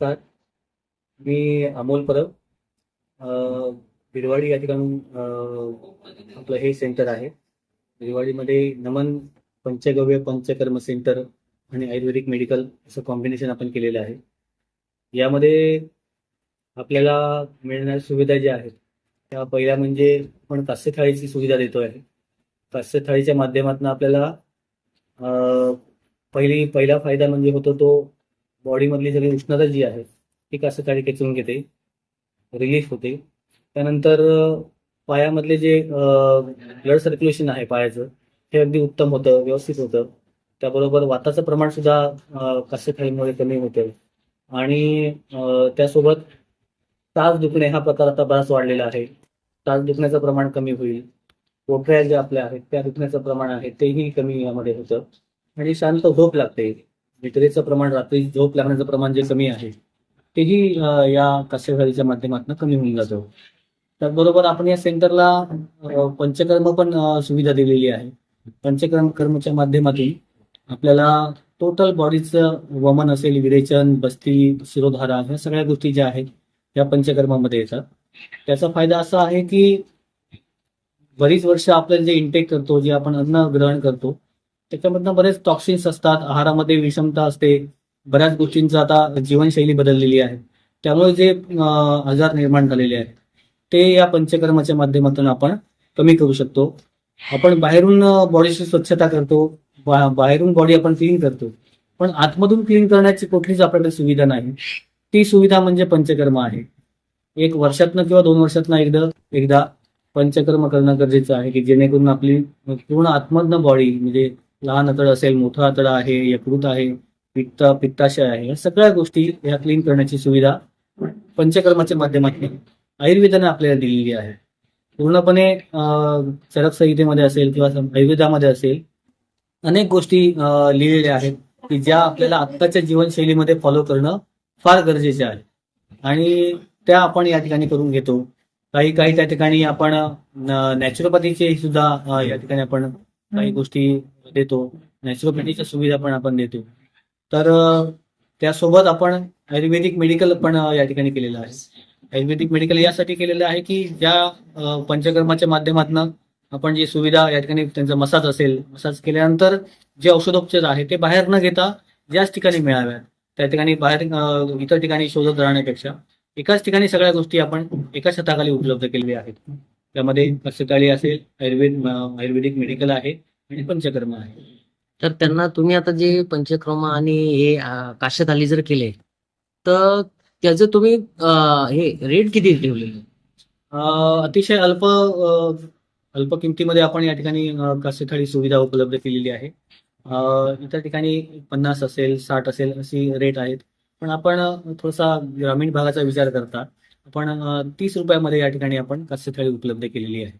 मी अमोल परब. अ, बिरवाडी या ठिकाणी आपलं हे सेंटर आहे. बिरवाडीमध्ये नमन पंचगव्य पंचकर्म सेंटर आणि आयुर्वेदिक मेडिकल असं कॉम्बिनेशन आपण केलेलं आहे. यामध्ये आपल्याला मिळणाऱ्या सुविधा ज्या आहेत त्या पहिल्या म्हणजे आपण कास्य थाळीची सुविधा देतो आहे कास्य थाळीच्या माध्यमातून आपल्याला अ, पहिली पहिला फायदा म्हणजे होतो तो बॉडीमधली सगळी उष्णता जी आहे ती कासकाळी खेचून घेते रिलीफ होते. त्यानंतर पायामधले जे ब्लड सर्क्युलेशन आहे पायाचं हे अगदी उत्तम होतं व्यवस्थित होतं. त्याबरोबर वाताचं प्रमाण सुद्धा अ, कमी होते. आणि त्यासोबत तास दुखणे हा प्रकार आता बराच वाढलेला आहे. तास दुखण्याचं प्रमाण कमी होईल. पोटऱ्या ज्या आपल्या आहेत त्या दुखण्याचं प्रमाण आहे तेही कमी यामध्ये होतं. आणि शांत झोप लागते. विटरीचं प्रमाण रात्री झोप लागण्याचं प्रमाण जे कमी आहे तेही या कास्यखारीच्या माध्यमातून कमी होऊन जातं. त्याचबरोबर आपण या सेंटरला पंचकर्म पण सुविधा दिलेली आहे. पंचकर्म कर्मच्या माध्यमातून आपल्याला टोटल बॉडीचं वमन असेल विरेचन बस्ती शिरोधारा ह्या सगळ्या गोष्टी ज्या आहेत या पंचकर्मामध्ये येतात. त्याचा फायदा असा आहे की बरीच वर्ष आपल्याला जे इंटेक करतो जे आपण अन्न ग्रहण करतो त्याच्यामधनं बरेच टॉक्सिन्स असतात आहारामध्ये विषमता असते बऱ्याच गोष्टींचं आता जीवनशैली बदललेली आहे. त्यामुळे जे आजार निर्माण झालेले आहेत ते या पंचकर्माच्या माध्यमातून आपण कमी करू शकतो. आपण बाहेरून बॉडीची स्वच्छता करतो बा- बाहेरून बॉडी आपण क्लीन करतो. पण आतमधून क्लीन करण्याची कुठलीच आपल्याकडे सुविधा नाही. ती सुविधा म्हणजे पंचकर्म आहे. एक वर्षातनं किंवा दोन वर्षातनं एकदा एकदा पंचकर्म करणं गरजेचं आहे की जेणेकरून आपली पूर्ण आतमधनं बॉडी म्हणजे लहान आतड असेल मोठं आतड आहे यकृत आहे पित्त पित्ताशय आहे या सगळ्या गोष्टी ह्या क्लीन करण्याची सुविधा पंचकर्माच्या माध्यमातून आयुर्वेदाने आपल्याला दिलेली आहे. पूर्णपणे चरक संहितेमध्ये असेल किंवा आयुर्वेदामध्ये असेल अनेक गोष्टी लिहिलेल्या आहेत की ज्या आपल्याला आत्ताच्या जीवनशैलीमध्ये फॉलो करणं फार गरजेचे आहे. आणि त्या आपण या ठिकाणी करून घेतो. काही काही त्या ठिकाणी आपण नॅचरोपॅथीचे सुद्धा या ठिकाणी आपण काही गोष्टी देतो. नॅचरोपॅथीच्या सुविधा पण आपण देतो. तर त्यासोबत आपण आयुर्वेदिक मेडिकल पण या ठिकाणी केलेलं आहे. आयुर्वेदिक मेडिकल यासाठी केलेलं आहे की ज्या पंचकर्माच्या माध्यमातून आपण जी सुविधा या ठिकाणी त्यांचा मसाज असेल मसाज केल्यानंतर जे औषधोपचार आहे ते बाहेर न घेता ज्याच ठिकाणी मिळाव्यात त्या ठिकाणी बाहेर इतर ठिकाणी शोधत राहण्यापेक्षा एकाच ठिकाणी सगळ्या गोष्टी आपण एकाच छताखाली उपलब्ध केलेल्या आहेत. त्यामध्ये कक्षताळी असेल आयुर्वेद आयुर्वेदिक मेडिकल आहे आणि पंचकर्म आहे. तर त्यांना तुम्ही आता जे पंचक्रम आणि हे अं, काश्यथाली जर केले तर त्याचं तुम्ही अं, हे रेट किती ठेवलेले अं, अतिशय अल्प अं, अल्प किमतीमध्ये आपण या ठिकाणी अं, कासेथाळी सुविधा उपलब्ध केलेली आहे. अं, इतर ठिकाणी पन्नास असेल साठ असेल अशी रेट आहेत. पण आपण अं, थोडासा ग्रामीण भागाचा विचार करता आपण तीस रुपयामध्ये या ठिकाणी आपण कासेथाळी उपलब्ध केलेली आहे.